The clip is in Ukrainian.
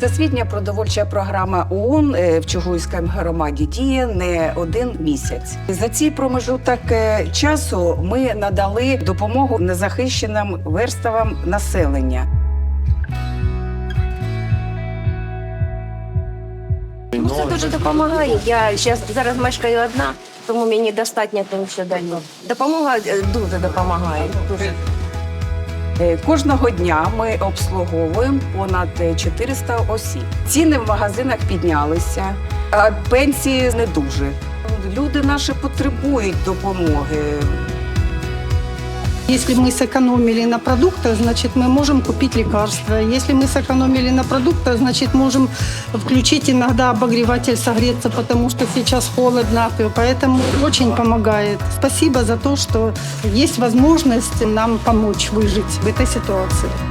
Всесвітня продовольча програма ООН е, в Чугуйській громаді діє не один місяць. За цей промежуток е, часу ми надали допомогу незахищеним верствам населення. Ну, це дуже допомагає. Я зараз мешкаю одна, тому мені достатньо того, що даю. Допомога е, дуже допомагає. Дуже. Е, Кожного дня ми обслуговуємо понад е, 400 осіб. Ціни в магазинах піднялися, а пенсії не дуже. Люди наші потребують допомоги. Если мы сэкономили на продуктах, значит, мы можем купить лекарства. Если мы сэкономили на продуктах, значит, можем включить иногда обогреватель, согреться, потому что сейчас холодно. Поэтому очень помогает. Спасибо за то, что есть возможность нам помочь выжить в этой ситуации.